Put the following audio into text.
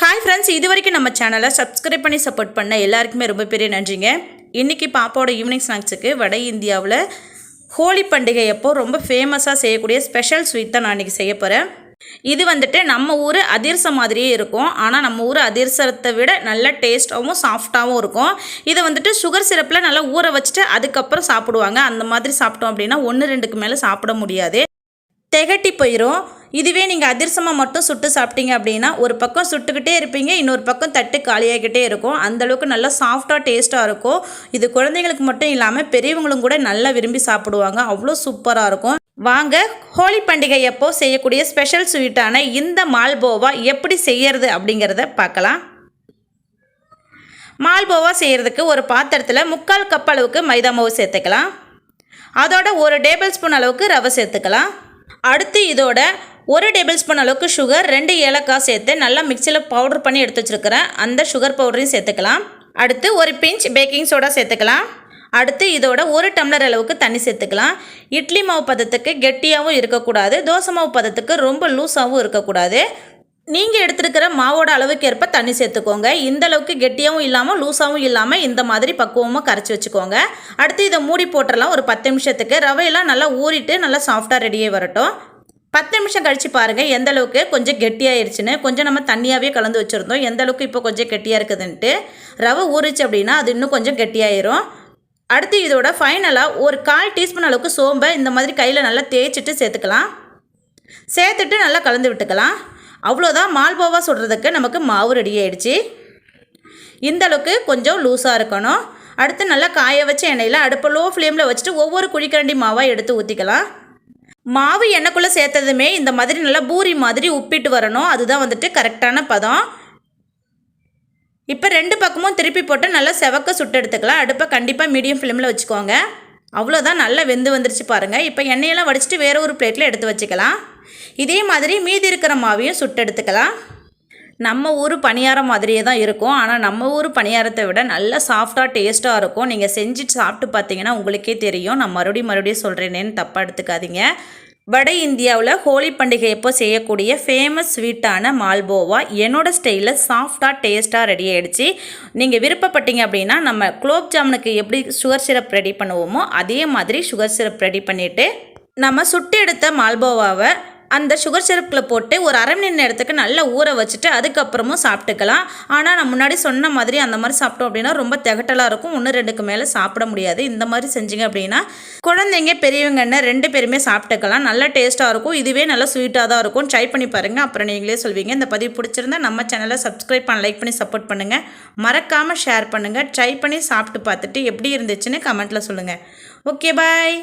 Hi friends இது வரைக்கும் நம்ம சேனலை சப்ஸ்கிரைப் பண்ணி சப்போர்ட் பண்ண எல்லாருக்குமே ரொம்ப பெரிய நன்றிங்க. இன்றைக்கி பாப்பாவோட ஈவினிங் ஸ்நாக்ஸுக்கு வட இந்தியாவில் ஹோலி பண்டிகை அப்போ ரொம்ப ஃபேமஸாக செய்யக்கூடிய ஸ்பெஷல் ஸ்வீட் தான் நான் இன்றைக்கி செய்ய போகிறேன் இது வந்துட்டு நம்ம ஊர் அதிரசம் மாதிரியே இருக்கும். ஆனால் நம்ம ஊர் அதிரசத்தை விட நல்ல டேஸ்ட்டாகவும் சாஃப்டாகவும் இருக்கும். இதை வந்துட்டு சுகர் சிரப்பில் நல்லா ஊற வச்சுட்டு அதுக்கப்புறம் சாப்பிடுவாங்க. அந்த மாதிரி சாப்பிட்டோம் அப்படின்னா ஒன்று ரெண்டுக்கு மேலே சாப்பிட முடியாது. திகட்டி போயிடும் இதுவே நீங்கள் அதிரசமாக மட்டும் சுட்டு சாப்பிட்டீங்க அப்படின்னா ஒரு பக்கம் சுட்டுக்கிட்டே இருப்பீங்க இன்னொரு பக்கம் தட்டு காலியாகிக்கிட்டே இருக்கும். அந்தளவுக்கு நல்லா சாஃப்டாக டேஸ்ட்டாக இருக்கும். இது குழந்தைங்களுக்கு மட்டும் இல்லாமல் பெரியவங்களும் கூட நல்லா விரும்பி சாப்பிடுவாங்க. அவ்வளோ சூப்பராக இருக்கும். வாங்க ஹோலி பண்டிகை எப்போ செய்யக்கூடிய ஸ்பெஷல் ஸ்வீட்டான இந்த மால்போவா எப்படி செய்யறது அப்படிங்கிறத பார்க்கலாம். மால்போவா செய்கிறதுக்கு ஒரு பாத்திரத்தில் முக்கால் கப் அளவுக்கு மைதா மாவு சேர்த்துக்கலாம். அதோட ஒரு டேபிள் ஸ்பூன் அளவுக்கு ரவை சேர்த்துக்கலாம். அடுத்து இதோட ஒரு டேபிள் ஸ்பூன் அளவுக்கு சுகர் ரெண்டு ஏலக்காய் சேர்த்து நல்லா மிக்சியில் பவுடர் பண்ணி எடுத்து வச்சுருக்கிறேன். அந்த சுகர் பவுடரையும் சேர்த்துக்கலாம். அடுத்து ஒரு பிஞ்ச் பேக்கிங் சோடா சேர்த்துக்கலாம். அடுத்து இதோட ஒரு டம்ளர் அளவுக்கு தண்ணி சேர்த்துக்கலாம். இட்லி மாவு பதத்துக்கு கெட்டியாகவும் இருக்கக்கூடாது தோசை மாவு பதத்துக்கு ரொம்ப லூஸாகவும் இருக்கக்கூடாது. நீங்கள் எடுத்துருக்கிற மாவோட அளவுக்கு ஏற்ப தண்ணி சேர்த்துக்கோங்க. இந்த அளவுக்கு கெட்டியாகவும் இல்லாமல் லூஸாகவும் இல்லாமல் இந்த மாதிரி பக்குவமாக கரைச்சி வச்சுக்கோங்க. அடுத்து இதை மூடி போட்டுடலாம் ஒரு பத்து நிமிஷத்துக்கு. ரவையெல்லாம் நல்லா ஊறிட்டு நல்லா சாஃப்டாக ரெடியாக வரட்டும். பத்து நிமிஷம் கழித்து பாருங்கள் எந்த அளவுக்கு கொஞ்சம் கெட்டியாயிருச்சுன்னு. கொஞ்சம் நம்ம தண்ணியாகவே கலந்து வச்சுருந்தோம். எந்த அளவுக்கு இப்போ கொஞ்சம் கெட்டியாக இருக்குதுன்ட்டு. ரவை ஊறிச்சு அப்படின்னா அது இன்னும் கொஞ்சம் கெட்டியாயிரும். அடுத்து இதோட ஃபைனலாக ஒரு கால் டீஸ்பூன் அளவுக்கு சோம்பை இந்த மாதிரி கையில் நல்லா தேய்ச்சிட்டு சேர்த்துக்கலாம். சேர்த்துட்டு நல்லா கலந்து விட்டுக்கலாம். அவ்வளோதான் மால்போவா சுடுறதுக்கு நமக்கு மாவு ரெடி ஆகிடுச்சு இந்தளவுக்கு கொஞ்சம் லூஸாக இருக்கணும். அடுத்து நல்லா காய வச்ச எண்ணெயில் அடுப்பு லோ ஃப்ளேமில் வச்சுட்டு ஒவ்வொரு குழிக்கரண்டி மாவாக எடுத்து ஊற்றிக்கலாம் மாவு எண்ணெய்க்குள்ளே சேர்த்ததுமே இந்த மாதிரி நல்லா பூரி மாதிரி உப்பிட்டு வரணும். அதுதான் வந்துட்டு கரெக்டான பதம். இப்போ ரெண்டு பக்கமும் திருப்பி போட்டு நல்லா செவக்க சுட்டு எடுத்துக்கலாம். அடுப்பை கண்டிப்பாக மீடியம் ஃப்ளேமில் வச்சுக்கோங்க. அவ்வளோதான் நல்லா வெந்து வந்துருச்சு பாருங்கள் இப்போ எண்ணெயெல்லாம் வடிச்சிட்டு வேறு ஒரு பிளேட்டில் எடுத்து வச்சுக்கலாம். இதே மாதிரி மீதி இருக்கிற மாவையும் சுட்டு எடுத்துக்கலாம் நம்ம ஊர் பணியாரம் மாதிரியே தான் இருக்கும். ஆனால் நம்ம ஊர் பணியாரத்தை விட நல்லா சாஃப்டாக டேஸ்ட்டாக இருக்கும். நீங்கள் செஞ்சுட்டு சாப்பிட்டு பார்த்தீங்கன்னா உங்களுக்கே தெரியும். நான் மறுபடியும் மறுபடியும் சொல்கிறேனேன்னு தப்பாக எடுத்துக்காதீங்க. வட இந்தியாவில் ஹோலி பண்டிகை எப்போ செய்யக்கூடிய ஃபேமஸ் ஸ்வீட்டான மால்போவா என்னோடய ஸ்டைலில் சாஃப்டாக டேஸ்ட்டாக ரெடி ஆகிடுச்சு நீங்கள் விருப்பப்பட்டீங்க அப்படின்னா நம்ம குலோப் ஜாமுனுக்கு எப்படி சுகர் சிரப் ரெடி பண்ணுவோமோ அதே மாதிரி சுகர் சிரப் ரெடி பண்ணிவிட்டு நம்ம சுட்டு எடுத்த மால்போவாவை அந்த சுகர் சிரப்பில் போட்டு ஒரு அரை மணி நேரத்துக்கு நல்லா ஊற வச்சுட்டு அதுக்கப்புறமும் சாப்பிட்டுக்கலாம். ஆனால் நான் முன்னாடி சொன்ன மாதிரி அந்த மாதிரி சாப்பிட்டோம் அப்படின்னா ரொம்ப திகட்டலாக இருக்கும். ஒன்று ரெண்டுக்கு மேலே சாப்பிட முடியாது. இந்த மாதிரி செஞ்சீங்க அப்படின்னா குழந்தைங்க பெரியவங்கன்னு ரெண்டு பேருமே சாப்பிட்டுக்கலாம். நல்ல டேஸ்ட்டாக இருக்கும். இதுவே நல்லா ஸ்வீட்டாக தான் இருக்கும். ட்ரை பண்ணி பாருங்கள் அப்புறம் நீங்களே சொல்வீங்க. இந்த பதிவு பிடிச்சிருந்தா நம்ம சேனலை சப்ஸ்கிரைப் பண்ண லைக் பண்ணி சப்போர்ட் பண்ணுங்கள் மறக்காமல் ஷேர் பண்ணுங்கள் ட்ரை பண்ணி சாப்பிட்டு பார்த்துட்டு எப்படி இருந்துச்சுன்னு கமெண்ட்டில் சொல்லுங்கள் ஓகே பாய்